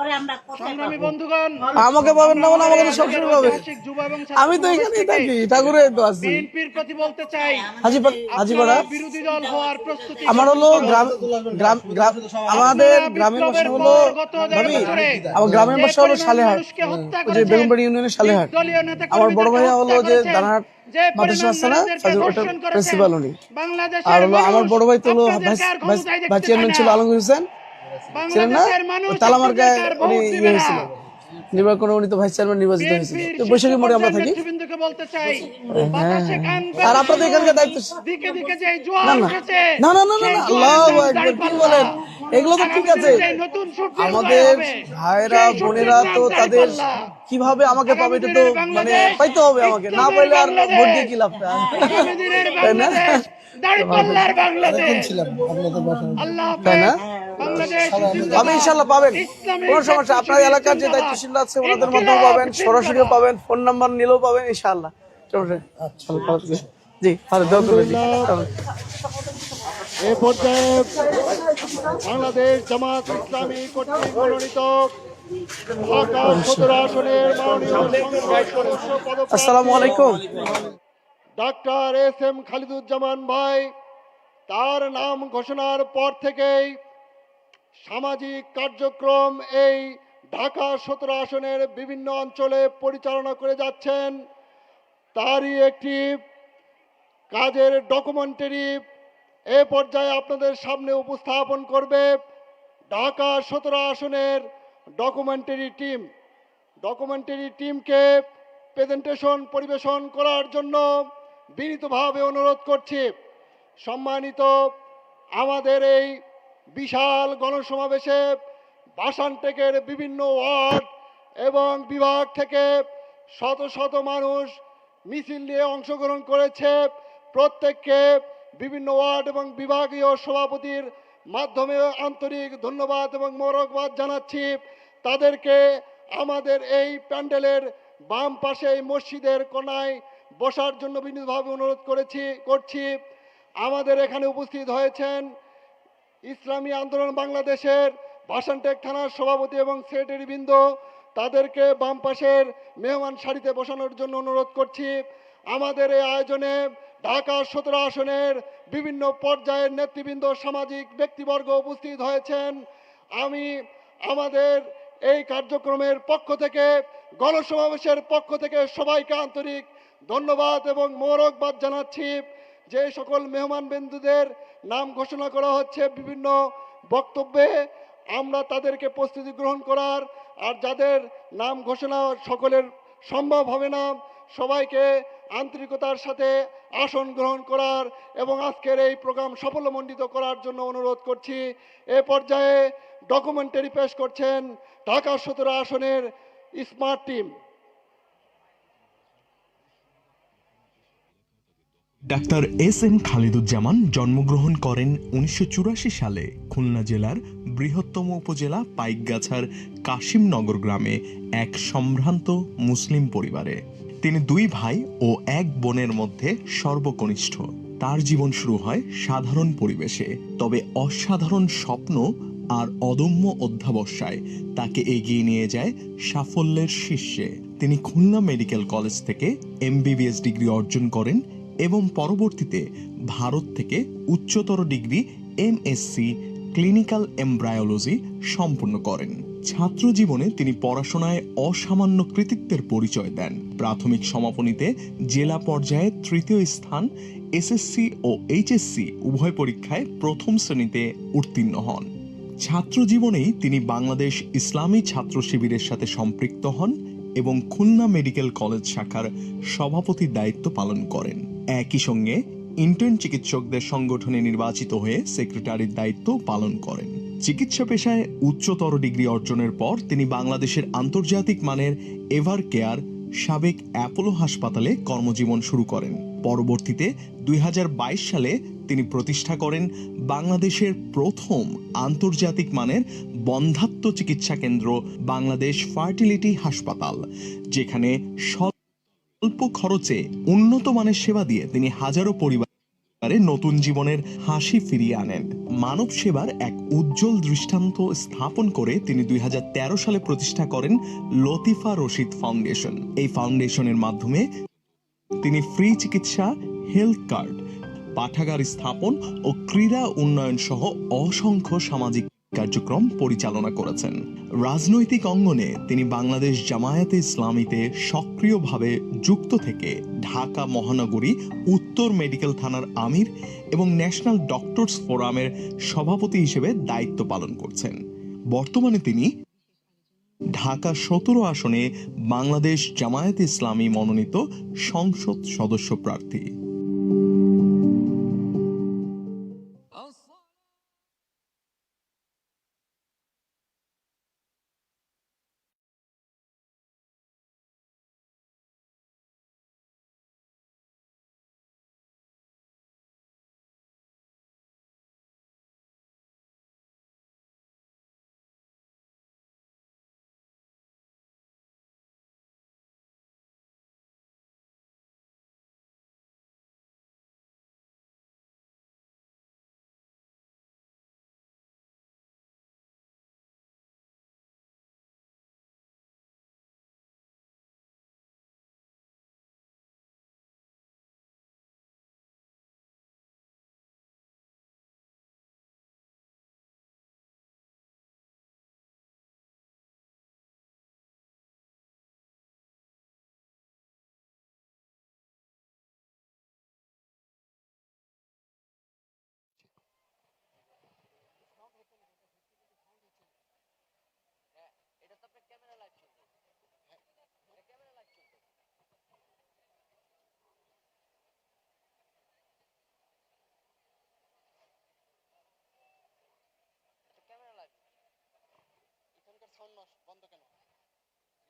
পরে আমরা সংগ্রামী বন্ধুগণ আমাকে পাবেন না মানে আমাকে তো সবসময় পাবে আমি তো এখানেই থাকি ঠাকুরের তো আছি বিএনপির প্রতি বলতে চাই হাজিপাড়া হাজিপাড়া। আপনারা বিরোধী দল হওয়ার প্রস্তুতি আমার হলো গ্রাম গ্রাম গ্রাম আমাদের গ্রামের বাসা হলো ভাবি আমার গ্রামের বাসা হলো সালেহাট ওই যে বেগুনবাড়ি ইউনিয়নের সালেহাট। আমার বড় ভাইয়া হলো যে দানাহাট মাদ্রাসা আছে না ফাজিল ওটার প্রিন্সিপাল উনি। আর হলো আমার বড় ভাই তো হলো ভাইস চেয়ারম্যান ছিল আলমগীর হোসেন। ছিলেন না তালামার্কায় উনি ইয়ে হয়েছিল। নির্বাচন উনি তো ভাইস চেয়ারম্যান নির্বাচিত হয়েছিল। তো বৈশাখী মোড়ে আমরা থাকি। নেতৃবৃন্দকে বলতে চাই। বাতাসে গান আর আপনাদের এখানকার দায়িত্ব দিকে দিকে যে না না। না না না না সেই না জোয়ারের আল্লাহু বিরুদ্ধে আকবার কি বলেন? এগুলো তো ঠিক আছে। আগামী দিনে যে নতুন সূর্যের উদয় আমাদের ভাইরা বোনেরা তো তাদের কীভাবে আমাকে পাবে এটা তো মানে পাইতে হবে আমাকে। না পাইলে আর। ভোট দিয়ে কি লাভ? তাই না? তাই না? পাবে ইনশাল্লাহ পাবেন। কোনো সমস্যা আপনার এলাকার যে দায়িত্বশীল আছে ওনাদের মাধ্যমে পাবেন সরাসরিও পাবেন ফোন নাম্বার নিলেও পাবেন ইনশাল্লাহ নেই। জি ভালো দোয়া করবেন। এ পর্যায়ে বাংলাদেশ জামাত ইসলামী কর্তৃক মনোনীত আসসালামু আলাইকুম। ডাক্তার এস এম খালিদুজ্জামান ভাই তার নাম ঘোষণার পর থেকেই সামাজিক কার্যক্রম এই ঢাকা সতেরো আসনের বিভিন্ন অঞ্চলে পরিচালনা করে যাচ্ছেন। তারই একটি কাজের ডকুমেন্টারি এ পর্যায়ে আপনাদের সামনে উপস্থাপন করবে ঢাকা সতেরো আসনের ডকুমেন্টারি টিম ডকুমেন্টারি টিমকে প্রেজেন্টেশন পরিবেশন করার জন্য বিনীতভাবে অনুরোধ করছি। সম্মানিত আমাদের এই বিশাল গণসমাবেশে বাসানটেকের বিভিন্ন ওয়ার্ড এবং বিভাগ থেকে শত শত মানুষ মিছিল নিয়ে অংশগ্রহণ করেছে। প্রত্যেককে বিভিন্ন ওয়ার্ড এবং বিভাগীয় সভাপতির মাধ্যমে আন্তরিক ধন্যবাদ এবং মোরকবাদ জানাচ্ছি। তাদেরকে আমাদের এই প্যান্ডেলের বাম পাশে এই মসজিদের কোনায় বসার জন্য বিনীতভাবে অনুরোধ করেছি, করছি। আমাদের এখানে উপস্থিত হয়েছেন ইসলামী আন্দোলন বাংলাদেশের ভাসানটেক থানার সভাপতি এবং সেক্রেটারি বৃন্দ, তাদেরকে বাম পাশের মেহমান সারিতে বসানোর জন্য অনুরোধ করছি। আমাদের এই আয়োজনে ঢাকা সতেরো আসনের বিভিন্ন পর্যায়ের নেতৃবৃন্দ, সামাজিক ব্যক্তিবর্গ উপস্থিত হয়েছেন। আমি আমাদের এই কার্যক্রমের পক্ষ থেকে, গণসমাবেশের পক্ষ থেকে সবাইকে আন্তরিক ধন্যবাদ এবং মোরকবাদ জানাচ্ছি। যে সকল মেহমান বিন্দুদের নাম ঘোষণা করা হচ্ছে বিভিন্ন বক্তব্যে। আমরা তাদেরকে প্রস্তুতি গ্রহণ করার, আর যাদের নাম ঘোষণা সকলের সম্ভব হবে না, সবাইকে আন্তরিকতার সাথে আসন গ্রহণ করার এবং আজকের এই প্রোগ্রাম সাফল্যমণ্ডিত করার জন্য অনুরোধ করছি। এ পর্যায়ে ডকুমেন্টারি পেশ করছেন ঢাকা সতেরো আসনের smart team doctor S M Khaliduzzaman জন্মগ্রহণ করেন উনিশশো চুরাশি সালে খুলনা জেলার বৃহত্তম উপজেলা পাইকগাছার কাশিমনগর গ্রামে এক সম্ভ্রান্ত মুসলিম পরিবারে। তিনি দুই ভাই ও এক বোনের মধ্যে সর্বকনিষ্ঠ। তার জীবন শুরু হয় সাধারণ পরিবেশে, তবে অসাধারণ স্বপ্ন আর অদম্য অধ্যাবসায় তাকে এগিয়ে নিয়ে যায় সাফল্যের শীর্ষে। তিনি খুলনা মেডিকেল কলেজ থেকে এমবিবিএস ডিগ্রি অর্জন করেন এবং পরবর্তীতে ভারত থেকে উচ্চতর ডিগ্রি এমএসসি, ক্লিনিক্যাল এমব্রায়োলজি সম্পূর্ণ করেন। ছাত্র জীবনে তিনি পড়াশোনায় অসামান্য কৃতিত্বের পরিচয় দেন। প্রাথমিক সমাপনীতে জেলা পর্যায়ে তৃতীয় স্থান এসএসসি ও এইচএসসি উভয় পরীক্ষায় প্রথম শ্রেণীতে উত্তীর্ণ হন। ছাত্র জীবনেই তিনি বাংলাদেশ ইসলামী ছাত্র শিবিরের সাথে সম্পৃক্ত হন এবং খুলনা মেডিকেল কলেজ শাখার সভাপতির দায়িত্ব পালন করেন। একই সঙ্গে ইন্টার্ন চিকিৎসকদের সংগঠনে নির্বাচিত হয়ে সেক্রেটারির দায়িত্ব পালন করেন। চিকিৎসা পেশায় উচ্চতর ডিগ্রি অর্জনের পর তিনি বাংলাদেশের আন্তর্জাতিক মানের এভার কেয়ার সাবেক অ্যাপোলো হাসপাতালে কর্মজীবন শুরু করেন। পরবর্তীতে দুই হাজার বাইশ সালে তিনি প্রতিষ্ঠা করেন বাংলাদেশের প্রথম আন্তর্জাতিক মানের বন্ধাত্ম চিকিৎসা কেন্দ্র বাংলাদেশ ফার্টিলিটি হাসপাতাল, যেখানে স্বল্প খরচে উন্নত মানের সেবা দিয়ে তিনি হাজারো পরিবার নতুন জীবনের হাসি ফিরিয়ে আনেন। মানব সেবার এক উজ্জ্বল দৃষ্টান্ত স্থাপন করে তিনি দুই হাজার তেরো সালে প্রতিষ্ঠা করেন লতিফা রশিদ ফাউন্ডেশন। এই ফাউন্ডেশনের মাধ্যমে তিনি ফ্রি চিকিৎসা, হেলথ কার্ড, পাঠাগার স্থাপন ও ক্রীড়া উন্নয়ন সহ অসংখ্য সামাজিক কার্যক্রম পরিচালনা করেছেন। রাজনৈতিক অঙ্গনে তিনি বাংলাদেশ জামায়াতে ইসলামীতে সক্রিয়ভাবে যুক্ত থেকে ঢাকা মহানগরী উত্তর মেডিকেল থানার আমির এবং ন্যাশনাল ডক্টরস ফোরামের সভাপতি হিসেবে দায়িত্ব পালন করছেন। বর্তমানে তিনি ঢাকা সতেরো আসনে বাংলাদেশ জামায়াত ইসলামী মনোনীত সংসদ সদস্য প্রার্থী।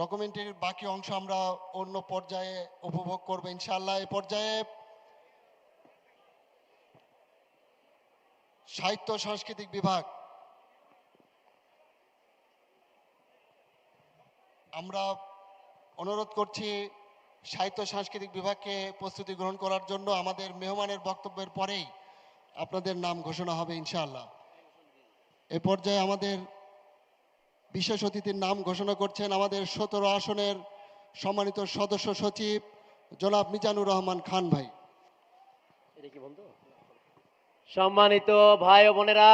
ডকুমেন্টের বাকি অংশ আমরা অন্য পর্যায়ে উপভোগ করব, ইনশাআল্লাহ। এই পর্যায়ে সাহিত্য সাংস্কৃতিক বিভাগ। আমরা অনুরোধ করছি সাহিত্য সাংস্কৃতিক বিভাগকে প্রস্তুতি গ্রহণ করার জন্য। আমাদের মেহমানের বক্তব্যের পরেই আপনাদের নাম ঘোষণা হবে, ইনশাআল্লাহ। এ পর্যায়ে আমাদের বিশেষ অতিথির নাম ঘোষণা করছেন আমাদের সতেরো আসনের সম্মানিত সদস্য সচিব জনাব মিজানুর রহমান খান ভাই। সম্মানিত ভাই ও বোনেরা,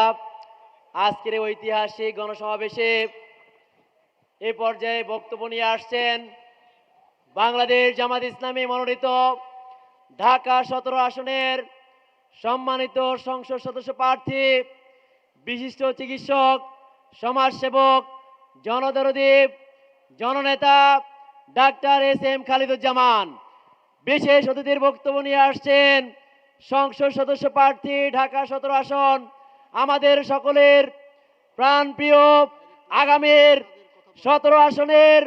আজকের ঐতিহাসিক গণসমাবেশে এ পর্যায়ে বক্তব্য নিয়ে আসছেন বাংলাদেশ জামাত ইসলামী মনোনীত ঢাকা সতেরো আসনের সম্মানিত সংসদ সদস্য প্রার্থী, বিশিষ্ট চিকিৎসক, সমাজসেবক জনদরদীপ জননেতা, ডাক্তার এস এম খালিদুজ্জামান। বিশেষ অতিথির বক্তব্য নিয়ে আসছেন সংসদ সদস্য প্রার্থী, ঢাকা সতেরো আসন, আমাদের সকলের প্রাণপ্রিয় আগামীর সতেরো আসনের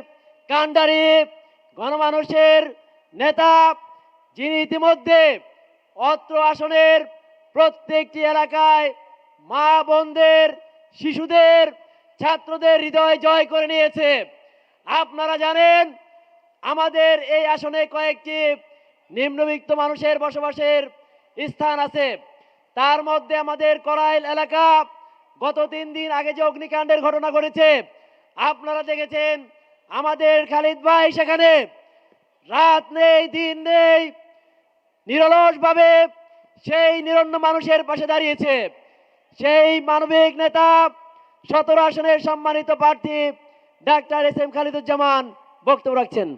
কাণ্ডারি গণমানুষের নেতা, যিনি ইতিমধ্যে অত্র আসনের প্রত্যেকটি এলাকায় মা বোনদের, শিশুদের ছাত্রদের হৃদয় জয় করে নিয়েছে। আপনারা জানেন, আমাদের এই আসনে কয়েকটি নিম্নবিত্ত মানুষের বসবাসের স্থান আছে। তার মধ্যে আমাদের করাইল এলাকা গত তিন দিন আগে যে অগ্নিকাণ্ডের ঘটনা ঘটেছে, আপনারা দেখেছেন, আমাদের খালিদ ভাই সেখানে রাত নেই, দিন নেই, নিরলসভাবে সেই নিরন্ন মানুষের পাশে দাঁড়িয়েছে। সেই মানবিক নেতা সতেরো আসনের সম্মানিত প্রার্থী ডাক্তার এস এম খালিদুজ্জামান বক্তব্য রাখছেন।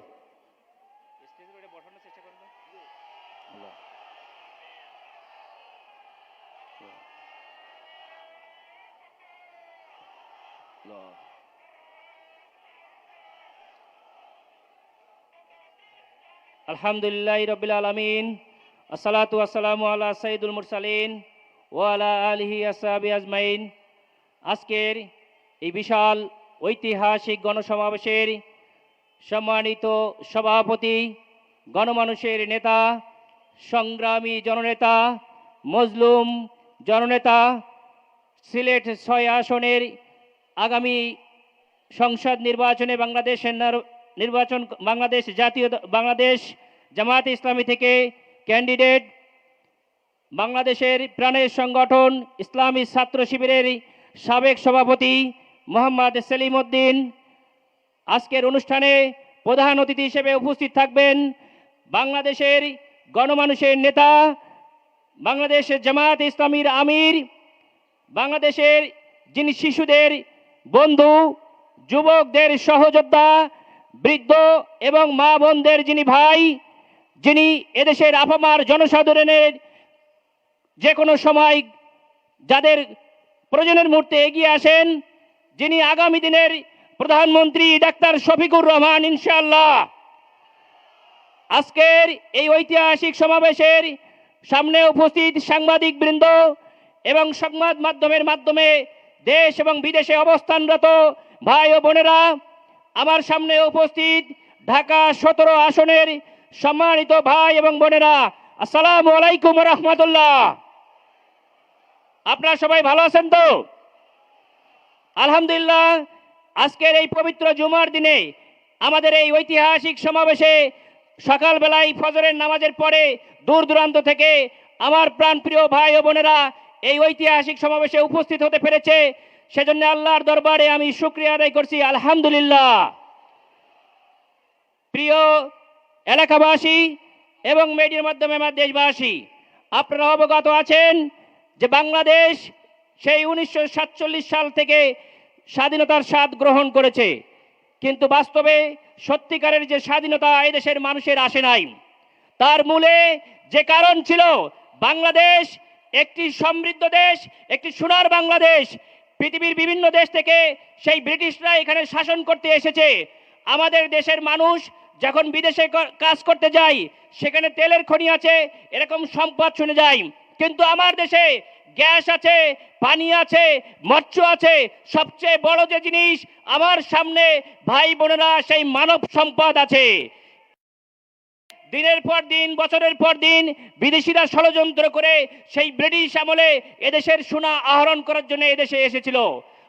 আলহামদুলিল্লাহ রবিল আলমিন, আসসালাতু আসসালামু আলা সাইদুল মুরসালিন ওয়ালা আলহি আসাবি আজমাইন। আজকের এই বিশাল ঐতিহাসিক গণসমাবেশের সম্মানিত সভাপতি, গণমানুষের নেতা, সংগ্রামী জননেতা, মজলুম জননেতা, সিলেট ছয় আসনের আগামী সংসদ নির্বাচনে বাংলাদেশের নির্বাচন বাংলাদেশ জাতীয় বাংলাদেশ জামাত ইসলামী থেকে ক্যান্ডিডেট বাংলাদেশের প্রাণের সংগঠন ইসলামী ছাত্র শিবিরের সাবেক সভাপতি মোহাম্মদ সেলিম উদ্দিন আজকের অনুষ্ঠানে প্রধান অতিথি হিসেবে উপস্থিত থাকবেন বাংলাদেশের গণমানুষের নেতা বাংলাদেশের জামায়াত ইসলামীর আমির, বাংলাদেশের যিনি শিশুদের বন্ধু, যুবকদের সহযোদ্ধা, বৃদ্ধ এবং মা বোনদের যিনি ভাই, যিনি এদেশের আপামার জনসাধারণের যে কোনো সময় যাদের প্রয়োজনের মুহূর্তে এগিয়ে আসেন, যিনি আগামী দিনের প্রধানমন্ত্রী ডাক্তার শফিকুর রহমান ইনশাল্লাহ আজকের এই ঐতিহাসিক সমাবেশের সামনে উপস্থিত সাংবাদিক বৃন্দ এবং সংবাদ মাধ্যমের মাধ্যমে দেশ এবং বিদেশে অবস্থানরত ভাই ও বোনেরা, আমার সামনে উপস্থিত ঢাকা সতেরো আসনের সম্মানিত ভাই এবং বোনেরা, আসসালামু আলাইকুম রহমতুল্লাহ। আপনারা সবাই ভালো আছেন তো? আলহামদুলিল্লাহ, আজকের এই পবিত্র জুমার দিনে আমাদের এই ঐতিহাসিক সমাবেশে সকালবেলায় ফজরের নামাজের পরে দূর দূরান্ত থেকে আমার প্রাণপ্রিয় ভাই ও বোনেরা এই ঐতিহাসিক সমাবেশে উপস্থিত হতে পেরেছে। সেজন্য আল্লাহর দরবারে আমি শুক্রিয়া আদায় করছি, আলহামদুলিল্লাহ। প্রিয় এলাকাবাসী এবং মিডিয়ার মাধ্যমে আমার দেশবাসী, আপনারা অবগত আছেন যে বাংলাদেশ সেই উনিশশো সাতচল্লিশ সাল থেকে স্বাধীনতার স্বাদ গ্রহণ করেছে। কিন্তু বাস্তবে সত্যিকারের যে স্বাধীনতা এদেশের মানুষের আসে নাই। তার মূলে যে কারণ ছিল, বাংলাদেশ একটি সমৃদ্ধ দেশ, একটি সোনার বাংলাদেশ। পৃথিবীর বিভিন্ন দেশ থেকে সেই ব্রিটিশরা এখানে শাসন করতে এসেছে। আমাদের দেশের মানুষ যখন বিদেশে কাজ করতে যায়, সেখানে তেলের খনি আছে, এরকম সম্পদ শুনে যায়। কিন্তু আমার দেশে গ্যাস আছে, পানি আছে, মৎস্য আছে। সবচেয়ে বড় যে জিনিস, আমার সামনে ভাই বোনেরা সেই মানব সম্পদ আছে। দিনের পর দিন, বছরের পর দিন বিদেশিরা ষড়যন্ত্র করে সেই ব্রিটিশ আমলে এদেশের সোনা আহরণ করার জন্য এদেশে এসেছিল।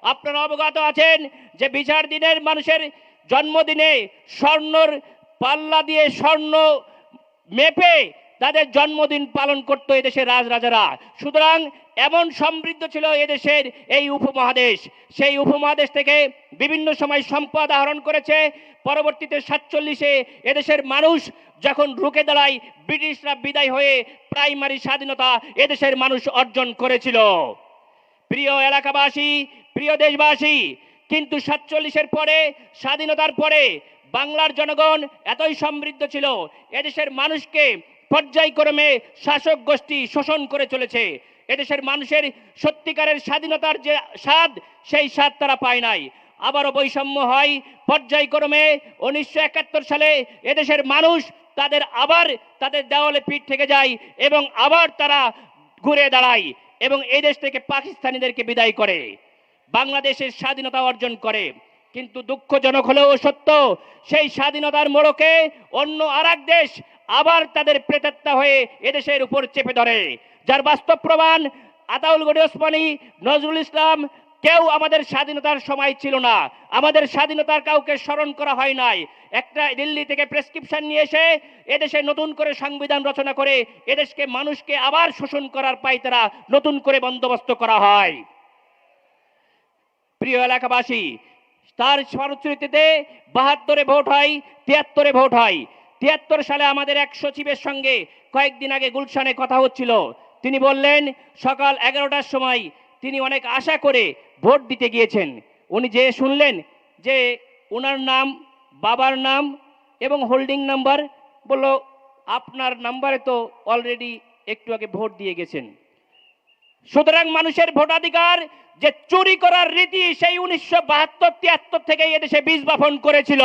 আপনারা অবগত আছেন যে বিচার দিনের মানুষের জন্মদিনে স্বর্ণর পাল্লা দিয়ে স্বর্ণ মেপে তাদের জন্মদিন পালন করতো এদেশের রাজরাজারা। সুতরাং এমন সমৃদ্ধ ছিল এদেশের এই উপমহাদেশ। সেই উপমহাদেশ থেকে বিভিন্ন সময় সম্পদ আহরণ করেছে। পরবর্তীতে সাতচল্লিশে এদেশের মানুষ যখন রুখে দাঁড়ায়, ব্রিটিশরা বিদায় হয়ে প্রাইমারি স্বাধীনতা এদেশের মানুষ অর্জন করেছিল। প্রিয় এলাকাবাসী, প্রিয় দেশবাসী, কিন্তু সাতচল্লিশের পরে, স্বাধীনতার পরে বাংলার জনগণ এতই সমৃদ্ধ ছিল, এদেশের মানুষকে পর্যায়ক্রমে শাসক গোষ্ঠী শোষণ করে চলেছে। এদেশের মানুষের সত্যিকারের স্বাধীনতার যে স্বাদ, সেই স্বাদ তারা পায় নাই। আবারও বৈষম্য হয়। পর্যায়ক্রমে উনিশশো একাত্তর সালে এদেশের মানুষ তাদের আবার তাদের দেওয়ালে পিঠ থেকে যায় এবং আবার তারা ঘুরে দাঁড়ায় এবং এই দেশ থেকে পাকিস্তানিদেরকে বিদায় করে। বাংলাদেশের স্বাধীনতা অর্জন করে। কিন্তু দুঃখজনক হলেও সত্য, সেই স্বাধীনতার মোড়কে অন্য আর দেশ আবার তাদের প্রেতাত্মা হয়ে এদেশের উপর চেপে ধরে। যার বাস্তব প্রমাণ আতাউল গনি ওসমানী নজরুল ইসলাম, কেউ আমাদের স্বাধীনতার সময় ছিল না। আমাদের স্বাধীনতার কাউকে স্মরণ করা হয় নাই। একটা দিল্লি থেকে প্রেসক্রিপশন নিয়ে এসে এদেশে নতুন করে সংবিধান রচনা করে এদেশকে মানুষকে আবার শোষণ করার পাইতারা নতুন করে বন্দোবস্ত করা হয়। প্রিয় এলাকাবাসী, তার ফলশ্রুতিতে বাহাত্তরে ভোট হয়, তিয়াত্তরে ভোট হয়। তিয়াত্তর সালে আমাদের এক সচিবের সঙ্গে কয়েকদিন আগে গুলশানে কথা হচ্ছিল। তিনি বললেন, সকাল এগারোটার সময় তিনি অনেক আশা করে ভোট দিতে গিয়েছেন। উনি যে শুনলেন যে ওনার নাম, বাবার নাম এবং হোল্ডিং নাম্বার, বলল, আপনার নাম্বারে তো অলরেডি একটু আগে ভোট দিয়ে গেছেন। সুতরাং মানুষের ভোটাধিকার যে চুরি করার রীতি, সেই উনিশশো বাহাত্তর তিয়াত্তর থেকে এদেশে বীজ বপন করেছিল।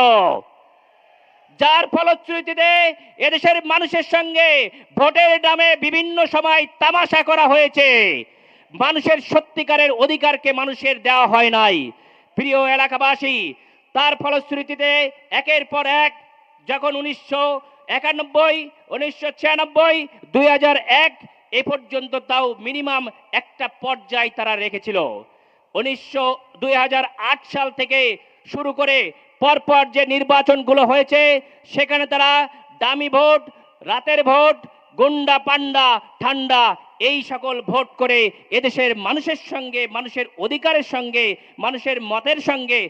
যার ফলশ্রুতিতে এদেশের মানুষের সঙ্গে ভোটের নামে বিভিন্ন সময় তামাশা করা হয়েছে। মানুষের সত্যিকারের অধিকারকে মানুষের দেওয়া হয় নাই। প্রিয় এলাকাবাসী, তার ফলশ্রুতিতে একের পর এক যখন উনিশশো একানব্বই, উনিশশো ছিয়ানব্বই, দুই হাজার এক, এ পর্যন্ত তাও মিনিমাম একটা পর্যায় তারা রেখেছিল। উনিশশো, দুই সাল থেকে শুরু করে পরপর যে নির্বাচনগুলো হয়েছে, সেখানে তারা দামি ভোট, রাতের ভোট, গুন্ডা, পান্ডা, ঠান্ডা, এই সকল ভোট করে এদেশের মানুষের সঙ্গে, মানুষের অধিকারের সঙ্গে, মানুষের মতের সঙ্গে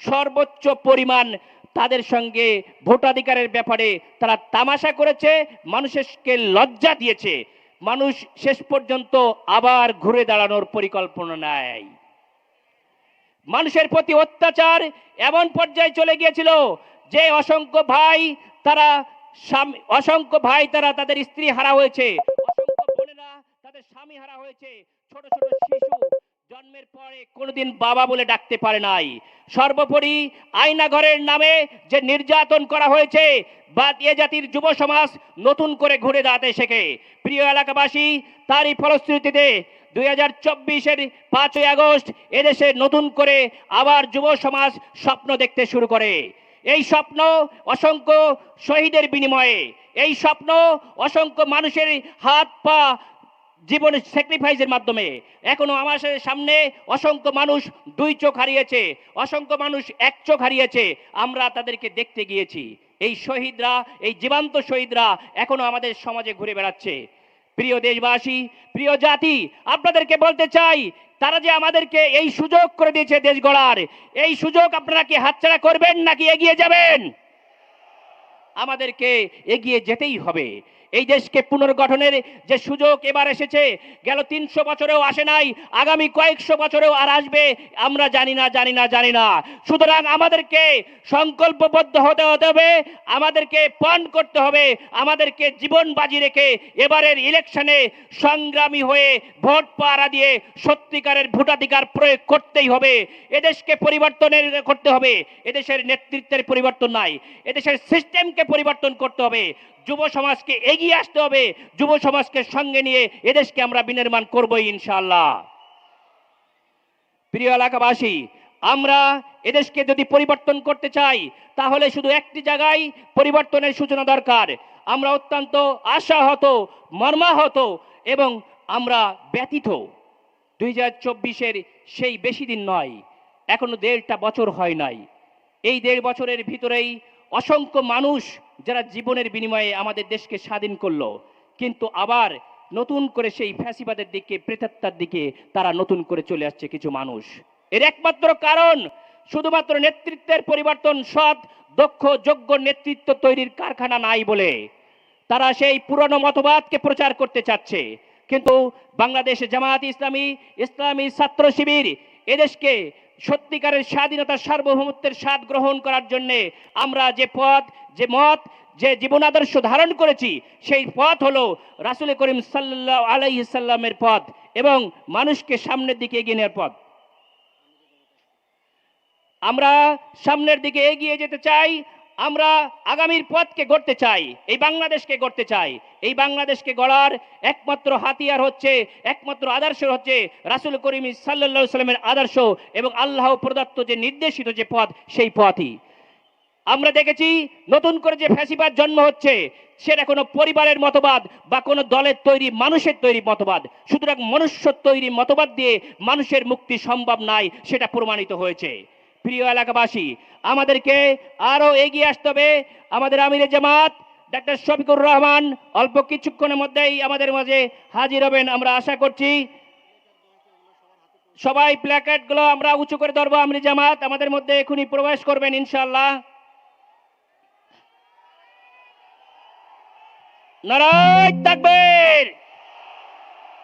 সর্বোচ্চ পরিমাণ তাদের সঙ্গে ভোটাধিকারের ব্যাপারে তারা তামাশা করেছে, মানুষকে লজ্জা দিয়েছে। মানুষ শেষ পর্যন্ত আবার ঘুরে দাঁড়ানোর পরিকল্পনা নেয়। মানুষের প্রতি অত্যাচার এমন পর্যায়ে চলে গিয়েছিল যে অসংখ্য ভাই তারা অসংখ্য ভাই তারা তাদের স্ত্রী হারা হয়েছে। অসংখ্য বোনেরা তাদের স্বামী হারা হয়েছে। ছোট ছোট শিশু জন্মের পরে কোনোদিন বাবা বলে ডাকতে পারে নাই। সর্বোপরি আয়নাঘরের নামে যে নির্যাতন করা হয়েছে, বা এ জাতির যুব সমাজ নতুন করে ঘুরে দাঁড়াতে শেখে। প্রিয় এলাকাবাসী, তারই ফলশ্রুতিতে দুই হাজার চব্বিশের পাঁচই আগস্ট এদেশে নতুন করে আবার যুব সমাজ স্বপ্ন দেখতে শুরু করে। এই স্বপ্ন অসংখ্য শহীদের বিনিময়ে, এই স্বপ্ন অসংখ্য মানুষের হাত পা জীবনের স্যাক্রিফাইসের মাধ্যমে। এখনও আমার সামনে অসংখ্য মানুষ দুই চোখ হারিয়েছে, অসংখ্য মানুষ এক চোখ হারিয়েছে। আমরা তাদেরকে দেখতে গিয়েছি। এই শহীদরা, এই জীবন্ত শহীদরা এখনও আমাদের সমাজে ঘুরে বেড়াচ্ছে। প্রিয় দেশবাসী, প্রিয় জাতি, আপনাদেরকে বলতে চাই, তারা যে আমাদেরকে এই সুযোগ করে দিয়েছে দেশ গড়ার, এই সুযোগ আপনারা কি হাতছাড়া করবেন নাকি এগিয়ে যাবেন? আমাদেরকে এগিয়ে যেতেই হবে। এই দেশকে পুনর্গঠনের যে সুযোগ এবার এসেছে, গেল তিনশো বছরেও আসে নাই, আগামী কয়েকশো বছরেও আর আসবে, আমরা জানি না জানি না জানি না। সুতরাং আমাদেরকে সংকল্পবদ্ধ হতে হতে হবে, আমাদেরকে পণ করতে হবে, আমাদেরকে জীবন বাজি রেখে এবারের ইলেকশনে সংগ্রামী হয়ে ভোট পাড়া দিয়ে সত্যিকারের ভোটাধিকার প্রয়োগ করতেই হবে। এদেশকে পরিবর্তনের করতে হবে, এদেশের নেতৃত্বের পরিবর্তন নাই, এদেশের সিস্টেমকে পরিবর্তন করতে হবে। যুব সমাজকে এগিয়ে আসতে হবে। যুব সমাজকে সঙ্গে নিয়ে এদেশকে আমরা বিনির্মাণ করব ইনশাল্লাহ প্রিয় এলাকাবাসী, আমরা এদেশকে যদি পরিবর্তন করতে চাই, তাহলে শুধু একটি জায়গায় পরিবর্তনের সূচনা দরকার। আমরা অত্যন্ত আশাহত, মর্মাহত এবং আমরা ব্যতীত দুই হাজার চব্বিশের সেই বেশি দিন নয়, এখনও দেড়টা বছর হয় নাই। এই দেড় বছরের ভিতরেই অসংখ্য মানুষ যারা জীবনের বিনিময়ে আমাদের দেশকে স্বাধীন করল, কিন্তু আবার নতুন করে সেই ফ্যাসিবাদের দিকে, প্রেতাত্মার দিকে তারা নতুন করে চলে আসছে কিছু মানুষ। এর একমাত্র কারণ শুধুমাত্র নেতৃত্বের পরিবর্তন, সৎ, দক্ষ, যোগ্য নেতৃত্ব তৈরির কারখানা নাই বলে তারা সেই পুরনো মতবাদকে প্রচার করতে চাচ্ছে। কিন্তু বাংলাদেশ জামায়াত ইসলামী ইসলামী ছাত্র শিবির এদেশকে সত্যিকারের স্বাধীনতা, সার্বভৌমত্বের স্বাদ গ্রহণ করার জন্যে আমরা যে পথ, যে মত, যে জীবন আদর্শ ধারণ করেছি, সেই পথ হলো রাসুল করিম সাল্লাহ আলাইসাল্লামের পথ এবং মানুষকে সামনের দিকে এগিয়ে নেওয়ার পথ। আমরা সামনের দিকে এগিয়ে যেতে চাই আমরা আগামীর পথকে গড়তে চাই, এই বাংলাদেশকে গড়তে চাই। এই বাংলাদেশকে গড়ার একমাত্র হাতিয়ার হচ্ছে, একমাত্র আদর্শ হচ্ছে রাসুল করিম সাল্লা সাল্লামের আদর্শ এবং আল্লাহ প্রদত্ত যে নির্দেশিত যে পথ, সেই পথই। আমরা দেখেছি নতুন করে যে ফ্যাসিবাদ জন্ম হচ্ছে, সেটা কোনো পরিবারের মতবাদ বা কোনো দলের তৈরি, মানুষের তৈরি মতবাদ। সুতরাং মনুষ্য তৈরি মতবাদ দিয়ে মানুষের মুক্তি সম্ভব নাই, সেটা প্রমাণিত হয়েছে। প্রিয় এলাকাবাসী, আমাদেরকে আরও এগিয়ে আসতে হবে। আমাদের আমিরে জামাত, ডাক্তার শফিকুর রহমান, অল্প কিছুক্ষণের মধ্যেই আমাদের মাঝে হাজির হবেন। আমরা আশা করছি সবাই প্ল্যাকার্ডগুলো আমরা উঁচু করে ধরবো, আমিরে জামাত। আমাদের মধ্যে এখনই প্রবেশ করবেন ইনশাল্লাহ নারায় তাকবীর!